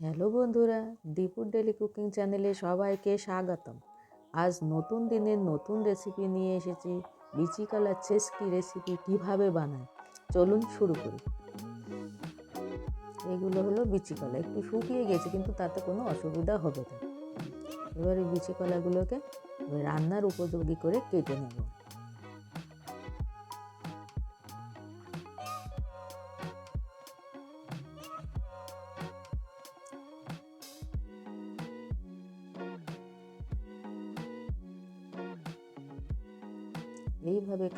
Hello বন্ধুরা, দীপুর daily cooking চ্যানেলে সবাইকে স্বাগতম। আজ নতুন দিনের নতুন রেসিপি নিয়ে এসেছি, বিচি কলার চেস্কি রেসিপি কীভাবে বানায়, চলুন শুরু করি। এগুলো হলো বিচি কলা, একটু শুকিয়ে গেছে কিন্তু তাতে কোনো অসুবিধা হবে না। এবার এই বিচি কলাগুলোকে রান্নার উপযোগী করে কেটে নেব।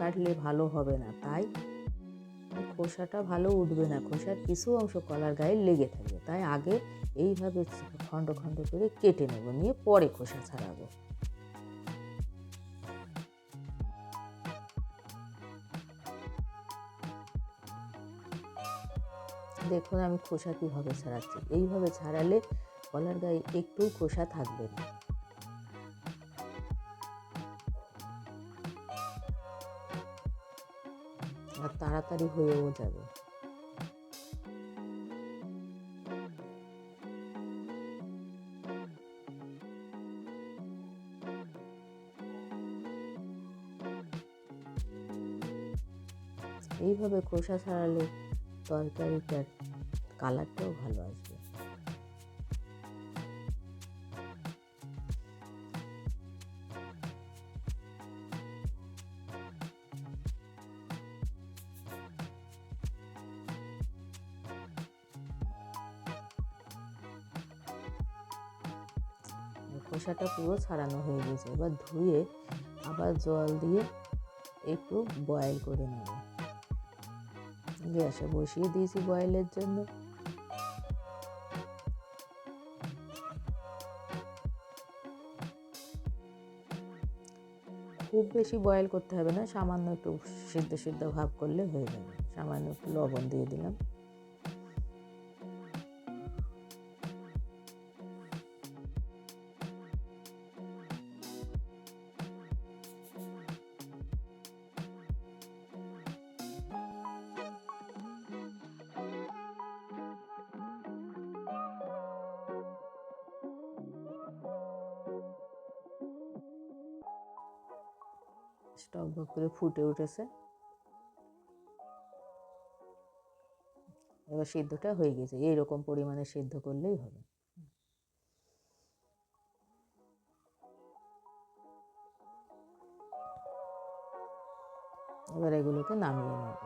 কাটলে ভালো হবে না, তাই খোসাটা ভালো উঠবে না। খোসার কিছু অংশ কলার গায়ে লেগে থাকবে, তাই আগে এইভাবে খণ্ড খণ্ড করে কেটে নেব, নিয়ে পরে খোসা ছাড়াবো। দেখুন আমি খোসা কীভাবে ছাড়াচ্ছি, এইভাবে ছাড়ালে কলার গায়ে একটু খোসা থাকবে না। আর তাড়াতাড়ি হয়েও যাবে। এইভাবে খোসা ছাড়ালে তরকারিটার কালারটাও ভালো আসবে। খোসাটা পুরো ছাড়ানো হয়ে গেছে। এবার ধুয়ে আবার জল দিয়ে একটু বয়েল করে নেব। গ্যাসে বসিয়ে দিয়েছি বয়েলের জন্য। খুব বেশি বয়েল করতে হবে না, সামান্য একটু সিদ্ধ সিদ্ধ ভাব করলে হয়ে যাবে। সামান্য একটু লবণ দিয়ে দিলাম। স্টক বক করে ফুটে উঠেছে। এবার সিদ্ধটা হয়ে গেছে। এইরকম পরিমাণে সিদ্ধ করলেই হবে। এবার এগুলোকে নামিয়ে নেব।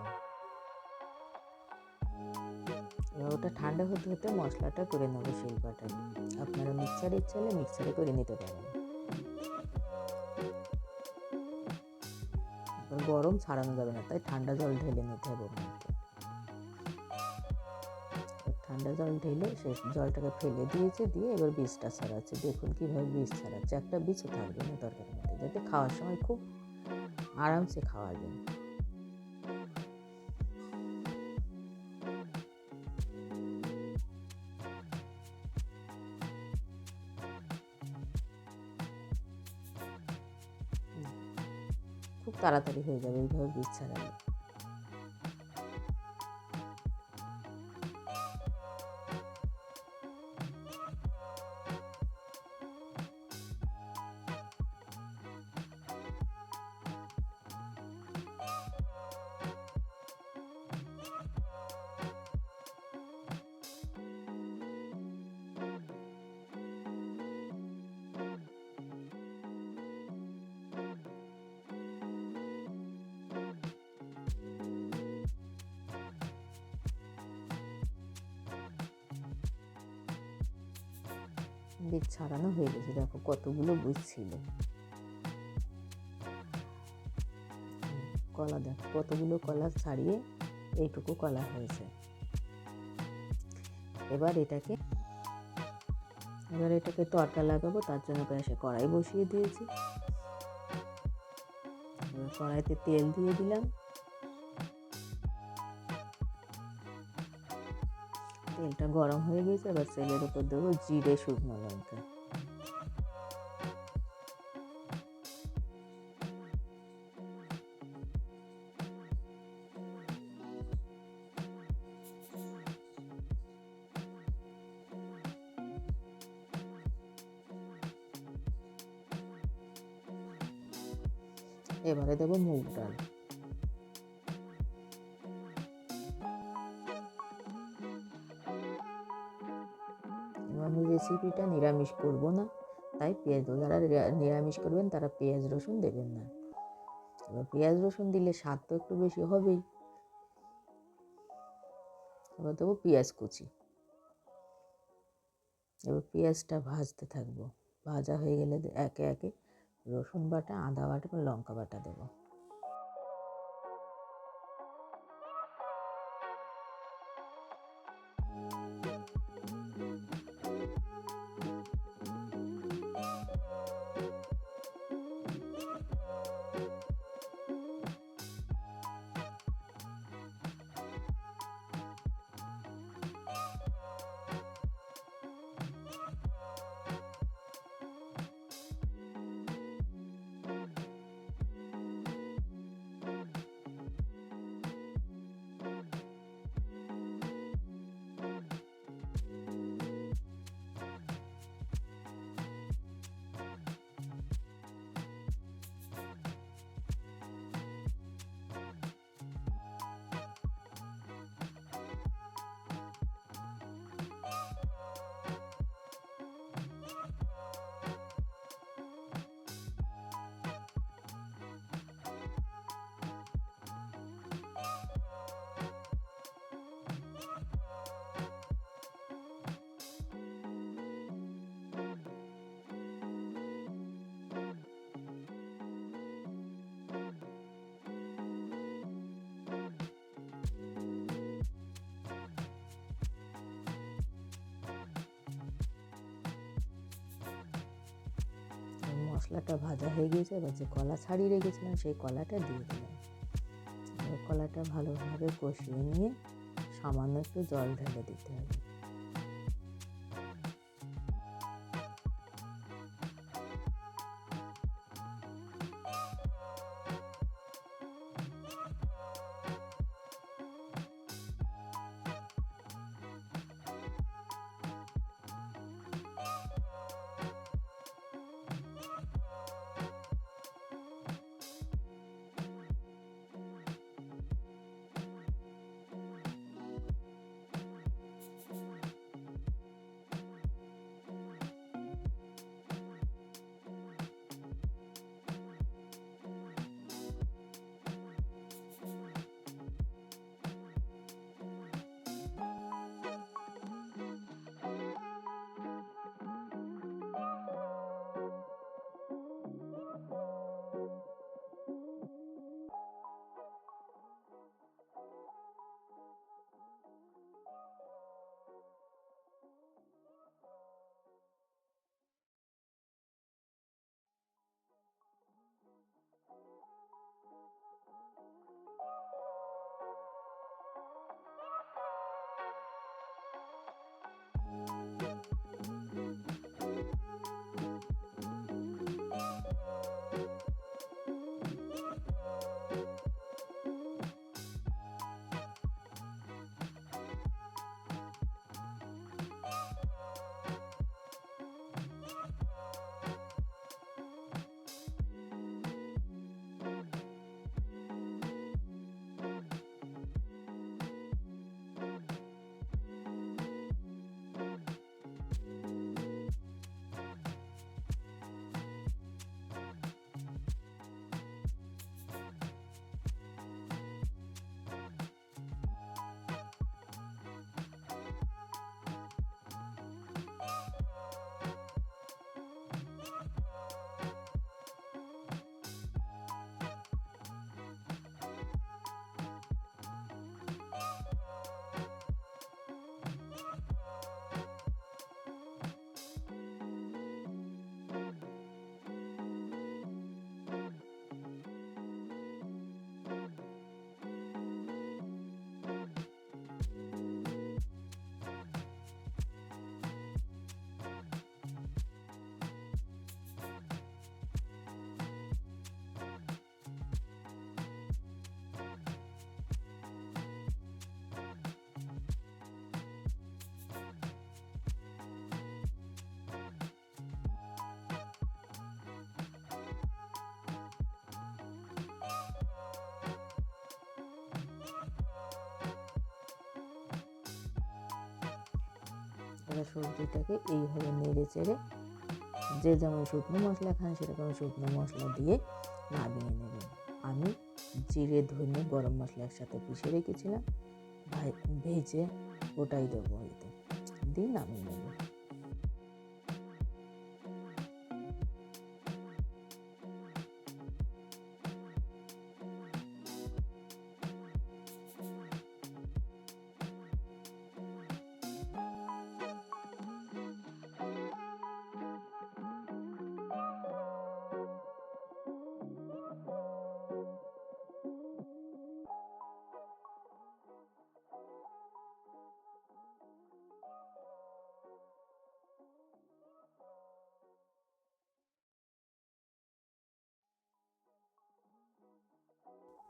এবার ওটা ঠান্ডা হতে হতে মশলাটা করে নেব শিল্পাটা আপনারা মিক্সার ইচ্ছা হলে মিক্সারে করে নিতে পারেন। গরম ছাড়ানো যাবে না, তাই ঠান্ডা জল ঢেলে নিতে হবে ঠান্ডা জল ঢেলে সে জলটাকে ফেলে দিয়েছে, দিয়ে এবার বীজটা ছাড়াচ্ছে। দেখুন কীভাবে বীজ ছাড়াচ্ছে। একটা বীজও থাকবে না তরকারির মধ্যে, যাতে খাওয়ার সময় খুব আরামসে খাওয়া যায়। তাড়াতাড়ি হয়ে যাবে এইভাবে বীজ ছাড়ালে বীজ ছাড়ানো হয়ে গেছে। দেখো কতগুলো বীজ ছিল। কলা দেখো, কতগুলো কলা ছাড়িয়ে এইটুকু কলা হয়েছে। এবার এটাকে এবার এটাকে তরকা লাগাবো, তার জন্য গ্যাসে কড়াই বসিয়ে দিয়েছি। কড়াইতে তেল দিয়ে দিলাম। তেলটা গরম হয়ে গেছে, এবার তেলের উপর দেবো জিরে, শুকনো লঙ্কা। এবারে দেবো মুগ ডাল। রেসিপিটা নিরামিষ করব না। তাই পেঁয়াজ, যারা নিরামিষ করবেন তারা পেঁয়াজ, রসুন দেবেন না। এবার পেঁয়াজ, রসুন দিলে স্বাদ তো একটু বেশি হবেই। এবার দেবো পেঁয়াজ কুচি। এবার পেঁয়াজটা ভাজতে থাকব। ভাজা হয়ে গেলে একে একে রসুন বাটা, আদা বাটা, লঙ্কা বাটা দেবো। মশলাটা ভাজা হয়ে গিয়েছে, এবার যে কলা ছাড়িয়ে রেখেছিলাম সেই কলাটা দিয়ে দিলাম। কলাটা ভালোভাবে কষিয়ে নিয়ে সামান্য একটু জল ঢেলে দিতে হবে। এবার সবজিটাকে এইভাবে নেড়ে চেড়ে যে যেমন শুকনো মশলা খান সেরকম শুকনো মশলা দিয়ে নামিয়ে নেবেন আমি জিরে, ধনে, গরম মশলা একসাথে পিষে রেখেছিলাম। ভেজে ওটাই দেবো এতে। দিয়ে নামিয়ে নেব।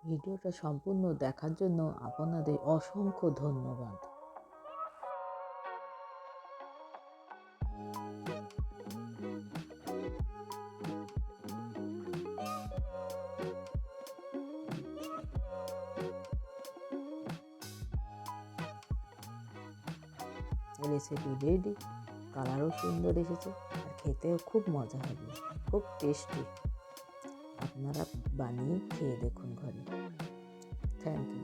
ভিডিওটা সম্পূর্ণ দেখার জন্য আপনাদের অসংখ্য ধন্যবাদ। রেসিপি রেডি, কালারও সুন্দর এসেছে আর খেতেও খুব মজা হবে, খুব টেস্টি। আপনারা বানিয়ে খেয়ে দেখুন ঘরে। Thank you